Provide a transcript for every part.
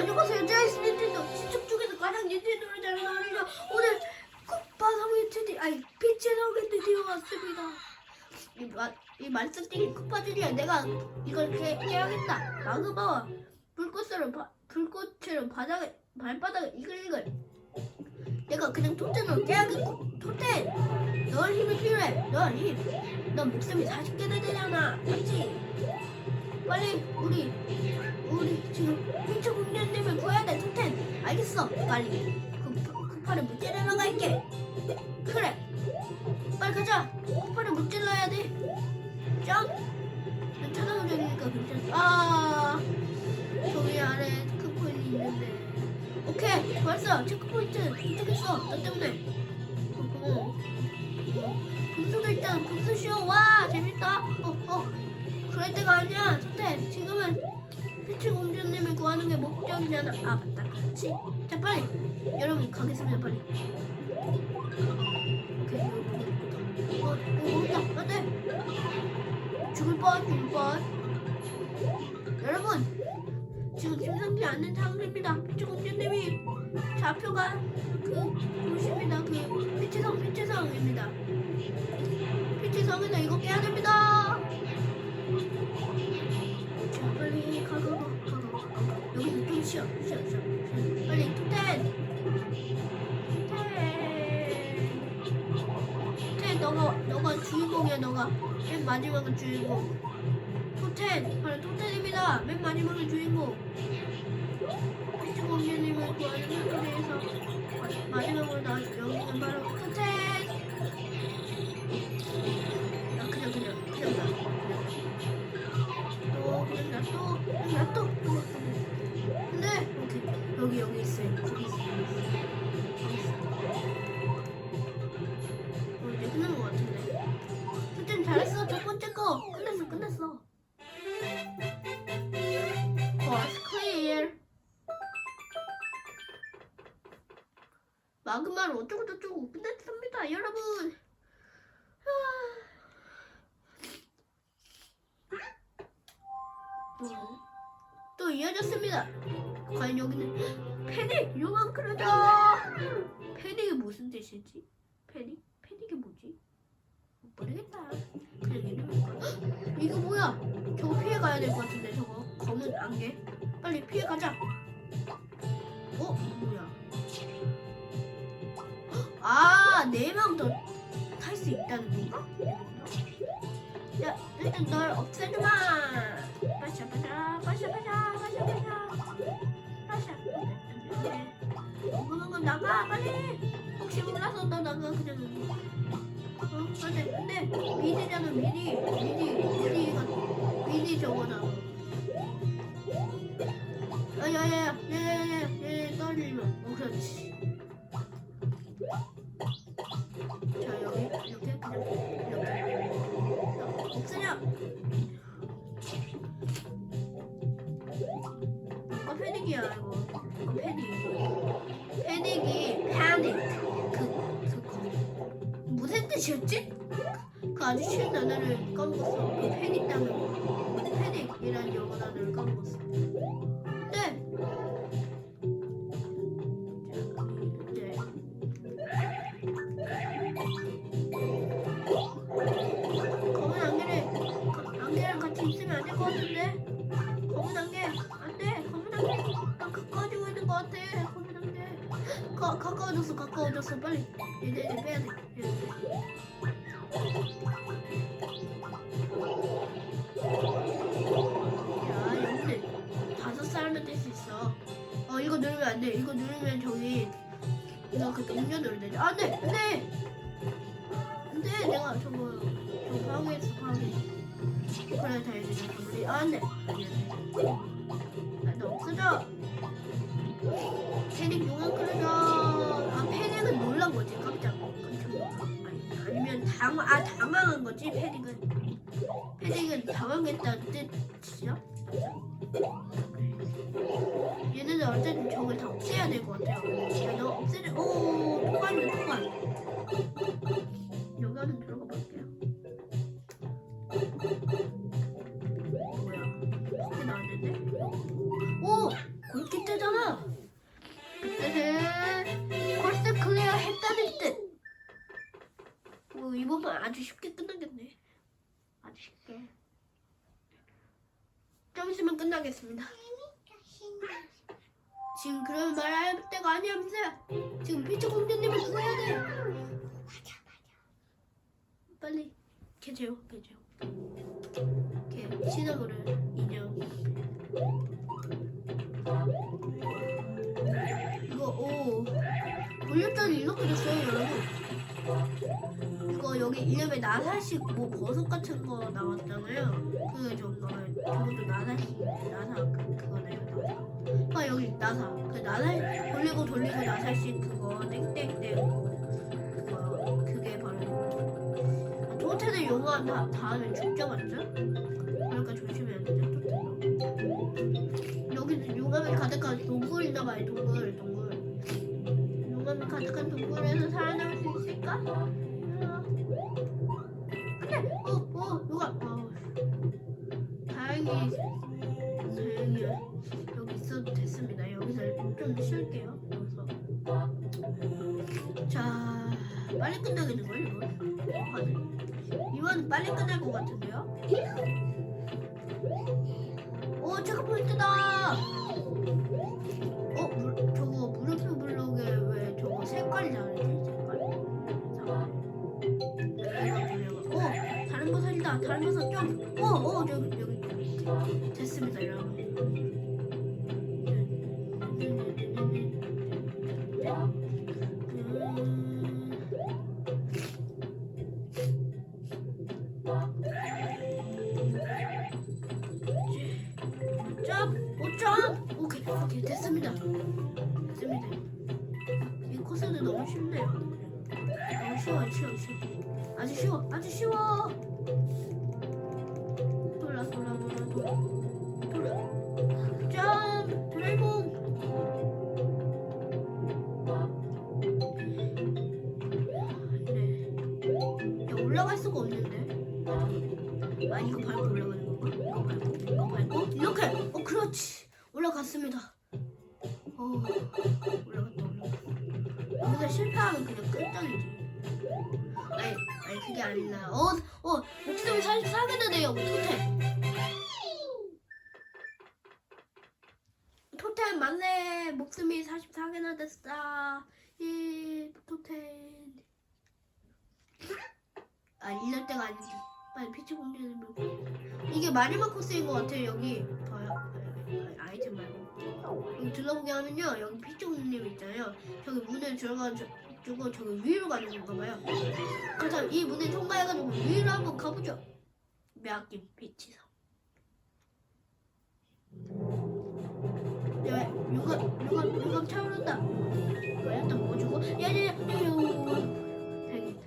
안녕하세요. 제이스 닌텐도 시청 중에서 가장 닌텐도를 잘 나가는 오늘 쿠파성의 드디 아니 성의 드디어 왔습니다. 이, 마, 이 말썽쟁이 쿠파들이야. 내가 이걸 깨, 깨야겠다. 마그마와 불꽃으로 바, 불꽃으로 바닥에 발바닥에 이글이글. 내가 그냥 토텐으로 깨야겠고 토텐. 널 힘이 필요해. 널 힘. 넌 목숨이 40개나 되잖아. 맞지? 빨리 우리 우리 지금 휘청 공룡님을 구해야 돼 토텐. 알겠어. 빨리. 그 쿠파를 무찌르러 갈게. 그래. 빨리 가자. 쿠파를 무찔러야 돼짱 찾아보려 니까 괜찮아. 아 저기 아래 체크포인트 있는데. 오케이. 벌써 체크포인트 도착했어. 너 때문에. 어, 고마워 분수도 있잖아 분수 쇼. 와 재밌다. 어어. 그럴 때가 아니야 지금은 피치 공주님을 구하는 게 목적이잖아. 아 맞다. 그렇지. 자 빨리. 여러분 가겠습니다 빨리. 오케이. 어, 어, 온다. 안돼. 죽을 뻔, 죽을 뻔. 여러분 지금 심상치 않는 상황입니다. 피치 공주님이 좌표가 그 도시입니다. 그 피치성, 피치성입니다. 피치성에서 이거 깨야 됩니다. 쉬어 쉬어 쉬어. 빨리 토텐 토텐 토텐 너가 너가 주인공이야 너가. 맨 마지막은 주인공. 토텐 바로 토텐입니다. 맨 마지막은 주인공. 피치 공주님을 구하는 소리에서 마지막으로 나온 여기는 바로 마그마를 어쩌고 저쩌고 끝냈습니다 여러분 또, 또 이어졌습니다. 과연 여기는 패닉 용암 크루저. 패닉이 무슨 뜻이지? 패닉? 패닉이 뭐지? 모르겠다. quoi 이거 뭐야? 저거 피해 가야 될 것 같은데 저거 검은 안개. 빨리 피해 가자. 어 뭐야? 네명 더 탈 수 있다는 건가? 야, 일단 널 없애주마. 빠샤 빠샤 빠샤 빠샤 빠샤 빠샤 빠샤. 네. 그런 건 나가 빨리. 혹시 몰라서 너 나가 그냥. 어, 안돼 안돼. 미디잖아 미디 미디 미디가 미디 저거다. 야야야 야 야 야 야 야 떨리면 어 그렇지. 패닉이야 이거. 이거 패닉. 패닉이 패닉. 그 그거 무슨 뜻이었지? 그 아주 쉬운 단어를 까먹었어. 그 패닉 단어 패닉이란 영어 단어를 까먹었어 가, 가까워졌어 가까워졌어 빨리 이제 이제 빼야 돼. 야 여기는 다섯 사람을 뗄 수 있어. 어 이거 누르면 안 돼. 이거 누르면 저기 이거 그 동료 누르야 돼 안돼 안 돼 안 돼 내가 저거 저거 파괴했어 파괴 그래 다행이다 우리 아, 안돼 당 아 당황한 거지? 패닉은. 패닉은 당황했다는 뜻이야 끝나겠습니다. 지금 그런 말 할 때가 아니야면서요. 지금 피처 공주님을 구해야 돼. 빨리 개재요, 개재요. 개 시작을 인정. 이거 오 돌렸더니 이렇게 됐어요, 여러분. 여기 이름에 나사식 뭐 버섯 같은 거 나왔잖아요. 그게 좀 나와요. 저것도 나사식 나사 그, 그거네요. 나사. 아 여기 나사. 그 나사 돌리고 돌리고 나사식 그거 땡땡땡 그거 그게 바로 이거. 토테는 용암 다, 다음에 죽죠 맞죠? 그러니까 조심해야 토테는. 여기는 용암이 가득한 동굴인가 봐요 동굴 동굴. 용암이 가득한 동굴에서 살아남을 수 있을까? 자 빨리 끝나겠는 걸 이거 이번 빨리 끝날 것 같은데요? 오 체크 포인트다. 어 물, 저거 물음표 블록에 왜 저거 색깔이 다르지. 어, 다른 버섯이다. 다른 버섯 좀. 어, 어, 여기 여기 됐습니다, 여러분. 점, 오케이, 오케이, 됐습니다. 됐습니다. 이 코스도 너무 쉽네요. 너무 쉬워요, 쉬워, 쉬워. 아주 쉬워, 아주 쉬워. 돌아, 돌아, 돌아, 돌아. 돌아. 점, 드래곤. 네. 야, 올라갈 수가 없는데. 아, 이거 밟고 올라가는 건가? 이거 밟고, 이거 밟고. 이렇게. 어, 그렇지. 올라갔습니다. 어, 올라갔다, 올라갔다. 여기서 실패하면 그냥 끝장이지. 아니, 아니 그게 아니라 어, 어, 목숨이 44개나 돼요, 토템. 토템 맞네. 목숨이 44개나 됐어. 예, 토템. 아, 이럴 때가 아니지. 빨리 피치 공개는 이게 마지막 코스인 것 같아요, 여기. 봐요. 아이템 말고. 여기 둘러보게 하면요, 여기 피치 공개님 있잖아요. 저기 문을 들어가지고 저기 위로 가는 건가 봐요. 그래서 이 문을 통과해가지고 위로 한번 가보죠. 매학김 빛이서. 야, 유감, 유감, 유감 차오른다. 뭐야, 또 뭐 주고? 야, 야, 야, 야, 야, 다행이다, 다행이다.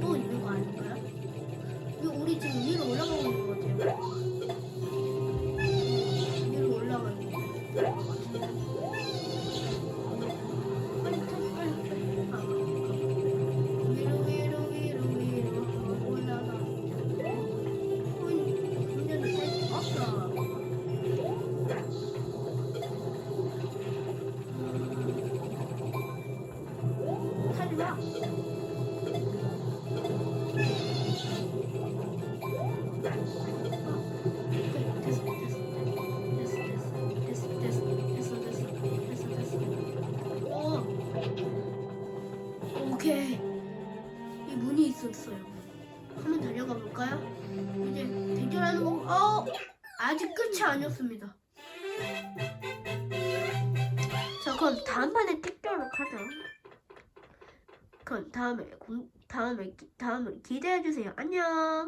또 있는 거 아닌가요? 이거 우리 지금 위로 올라가고 있는 것 같아요. 이렇게 이 문이 있었어요. 한번 달려가 볼까요? 이제 대결하는 거, 어! 아직 끝이 아니었습니다. 자, 그럼 다음 판에 특별로 하죠. 그럼 다음에, 다음에, 다음에 기대해주세요. 안녕!